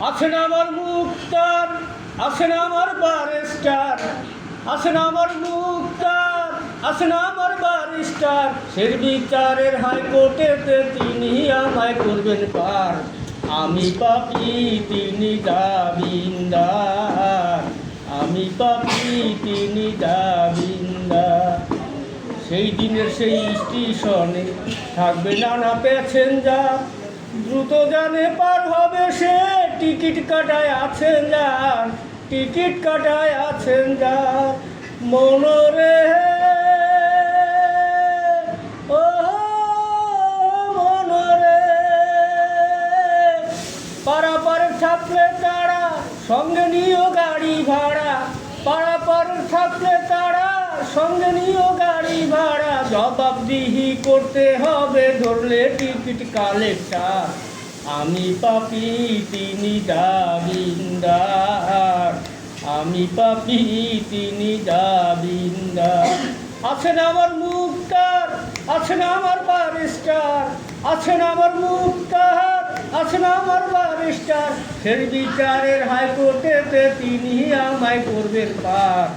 আছেন আমার মুক্তার আছেন আমার বারেস্টার আছেন আমার মুক্তার আছেন আমার বারিস্টার। সের বিচারের হাইকোর্টেতে তিনি আমায় করবেন পার। আমি পাপি, তিনি দাবিন্দার আমি পাপি, তিনি দাবিন্দার সেই দিনের সেই স্টেশনে থাকবে নানা প্যাসেঞ্জার। দ্রুত জানে পার হবে সে টিকিট কাটায় আছেন যার, টিকিট কাটায় আছেন যার। মনরে ও মনরে। পারাপারের থাকলে তারা, সঙ্গে নিও গাড়ি ভাড়া। পারাপারের থাকলে তারা, সঙ্গে নিও গাড়ি ভাড়া। জবাবদিহি করতে হবে, ধরলে টিকিট কালেক্টার। আমি পাপি, তিনি দাবিন্দার আমি পাপি, তিনি দাবিন্দার আছেন আমার মুক্তার আছেন আমার বারিস্টার। আছেন আমার মুক্তার আছেন আমার বারিস্টার। ফের বিচারের হাইকোর্টেতে তিনি আমায় করবেন পার।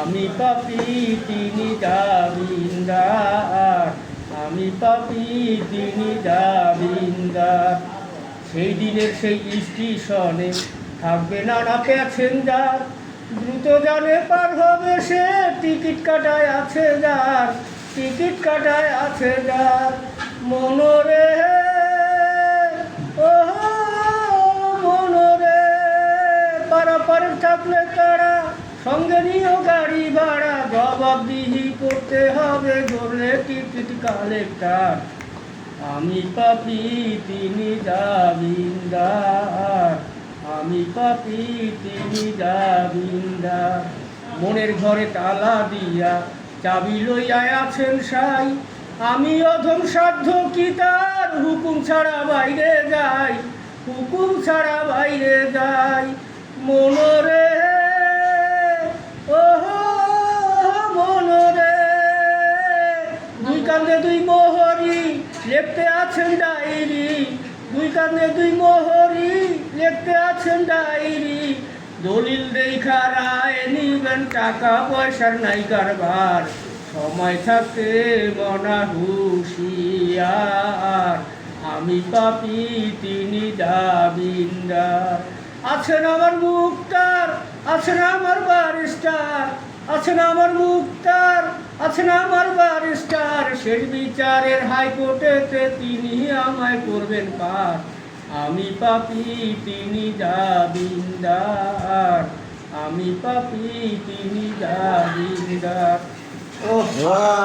আমি পাপি, তিনি দাবিন্দার আমি পাপি, তিনি দাবিন্দার সেই দিনের সেই স্টেশনে থাকবে নানা প্যাসেঞ্জার। দ্রুত জানে পার হবে সে, টিকিট কাটায় আছে যার, টিকিট কাটায় আছে যার। মনোরে ও মনরে, পারাপার থাকলে তারা, সঙ্গে নিয়েও গাড়ি ভাড়া। জবাবদিহি করতে হবে ধরলে টিকিট কালেক্টার। আমি পাপি, তিনি দাবিন্দার আমি পাপি, তিনি দাবিন্দার মনের ঘরে তালা দিয়া চাবি লইয়া আছেন সাই। আমি অধম সাধ্য কি তার হুকুম ছাড়া বাইরে যাই? হুকুম ছাড়া বাইরে যাই। মনরে লিখতে আছেন ডায়েরি দুই কান্দে দুই মোহরি লিখতে আছেন ডায়েরি দলিল দেখা রায় নিবেন, টাকা পয়সার নাই কারবার। সময় থাকতে মনা হুশিয়ার। আমি পাপি, তিনি দাবিন্দার। আছেন আমার মুক্তার, আছেন আমার বারিস্টার। আছেন আমার মুক্তার আছেন আমার বারিস্টার। শেষ বিচারের হাইকোর্টেতে তিনি আমায় করবেন পার আমি পাপি, তিনি দাবিন্দার আমি পাপি, তিনি দাবিন্দার বাহ!